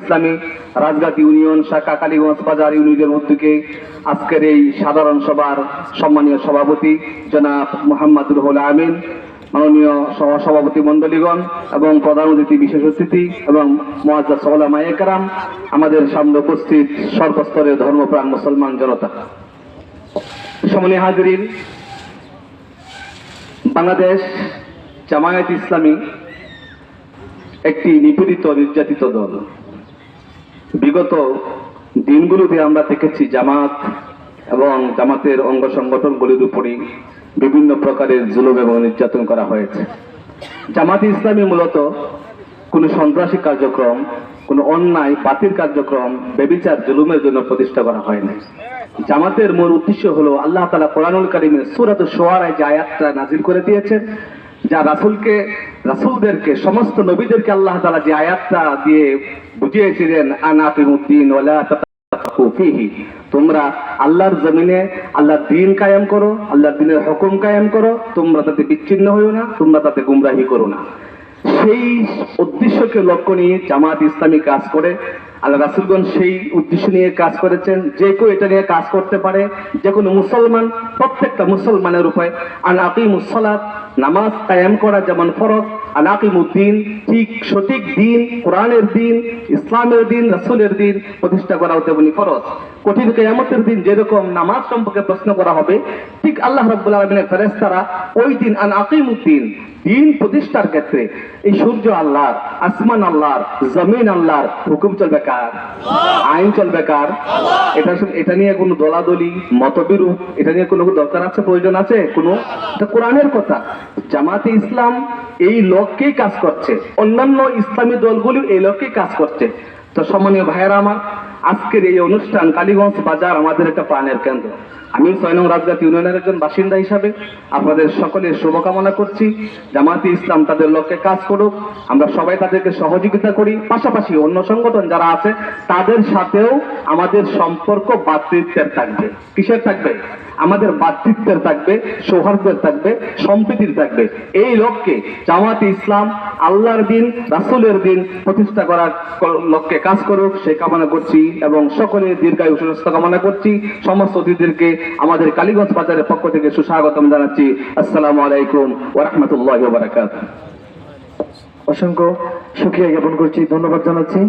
ইসলামী Rajghat union, শাখা কালীগঞ্জ বাজার ইউনিয়নের উদ্যোগে আজকের এই সাধারণ সভার সম্মানীয় সভাপতি জনাব মোহাম্মদুল হল আমিন, মাননীয় সহ সভাপতি মন্ডলীগণ এবং প্রধান অতিথি বিশেষ অতিথি এবং মহাজা সহলা মায়েকারাম আমাদের সামনে উপস্থিত সর্বস্তরের ধর্মপ্রাণ মুসলমান জনতা। সমনে হাজিরিন, বাংলাদেশ জামায়াত ইসলামী একটি নিপীড়িত নির্যাতিত দল। বিগত দিনগুলোতে আমরা দেখেছি জামাত এবং জামাতের অঙ্গ সংগঠনগুলির উপরে বিভিন্ন প্রকারের জুলুম এবং নির্যাতন করা হয়েছে। জামাত ইসলামী মূলত কোনো সন্ত্রাসী কার্যক্রম, কোনো অন্যায়, বাতিল কার্যক্রম, বেবিচার, জুলুমের জন্য প্রতিষ্ঠা করা হয় হয়নি। জামাতের মূল উদ্দেশ্য হলো আল্লাহ তালা কোরআনুল কারিমের সুরাত সোয়ারায় যে আয়াতটা নাজিল করে দিয়েছেন যা রাসুলকে, রাসুলদেরকে, সমস্ত নবীদেরকে আল্লাহ তালা যে আয়াতটা দিয়ে বুঝিয়েছিলেন আনাফিমুদ্দিন ওলা তোমরা আল্লাহর জমিনে আল্লাহর দিন কায়েম করো, আল্লাহর দিনের হুকুম কায়েম করো, তোমরা তাতে বিচ্ছিন্ন হইও না, তোমরা তাতে গুমরাহি করো না। সেই উদ্দেশ্যকে লক্ষ্য নিয়ে জামাত ইসলামী কাজ করে। আল্লাহ রাসুলগণ সেই উদ্দেশ্য নিয়ে কাজ করেছেন। যে কেউ এটা নিয়ে কাজ করতে পারে, যে কোনো মুসলমান, প্রত্যেকটা মুসলমানের উপায় আন আকিমুসলাত নামাজ কায়েম করা যেমন ফরজ আন আকিমুদ্দিন, ঠিক সঠিক দিন, কোরআনের দিন, ইসলামের দিন, রাসুলের দিন প্রতিষ্ঠা করাও তেমনি ফরজ। কঠিন কেয়ামতের দিন যেরকম নামাজ সম্পর্কে প্রশ্ন করা হবে ঠিক আল্লাহ রাব্বুল আলমিনের ফেরেস্তারা ওই দিন আন আকিমুদ্দিন দিন প্রতিষ্ঠার ক্ষেত্রে এই সূর্য আল্লাহর আসমান আল্লাহর জমিন আল্লাহর হুকুম চলবে কার? আইন চলবে কার? এটা এটা নিয়ে কোনো দলাদলি মতবিরূপ এটা নিয়ে কোনো দরকার আছে প্রয়োজন আছে? কোনো? এটা কোরআনের কথা। জামাতে ইসলাম এই লক্ষ্যেই কাজ করছে। অন্যান্য ইসলামী দলগুলি এই লক্ষ্যেই কাজ করছে। তো সম্মানীয় ভাইয়েরা আমার আজকের এই অনুষ্ঠান কালীগঞ্জ বাজার আমাদের একটা প্রাণের কেন্দ্র। আমি ছয় নং রাজঘাট ইউনিয়নের একজন বাসিন্দা হিসাবে আপনাদের সকলের শুভকামনা করছি। জামাতি ইসলাম তাদের লক্ষ্যে কাজ করুক। আমরা সবাই তাদেরকে সহযোগিতা করি। পাশাপাশি অন্য সংগঠন যারা আছে, তাদের সাথেও আমাদের সম্পর্ক বাতৃত্বের থাকবে। কিসের থাকবে? আমাদের বাতৃত্বের থাকবে, সৌহার্দ্যের থাকবে, সম্প্রীতির থাকবে। এই লক্ষ্যে জামাতে ইসলাম আল্লাহর দিন, রাসুলের দিন প্রতিষ্ঠা করার লক্ষ্যে কাজ করুক। সেই কামনা করছি। এবং সকলের দীর্ঘায়ু সুস্থ কামনা করছি। সমস্ত অতিথিদেরকে আমাদের কালীগঞ্জ বাজারের পক্ষ থেকে সুস্বাগতম জানাচ্ছি। আসসালামু আলাইকুম ওরহমতুল্লাহ বারাকাত অসংখ্য সুক্রিয়া জ্ঞাপন করছি, ধন্যবাদ জানাচ্ছি।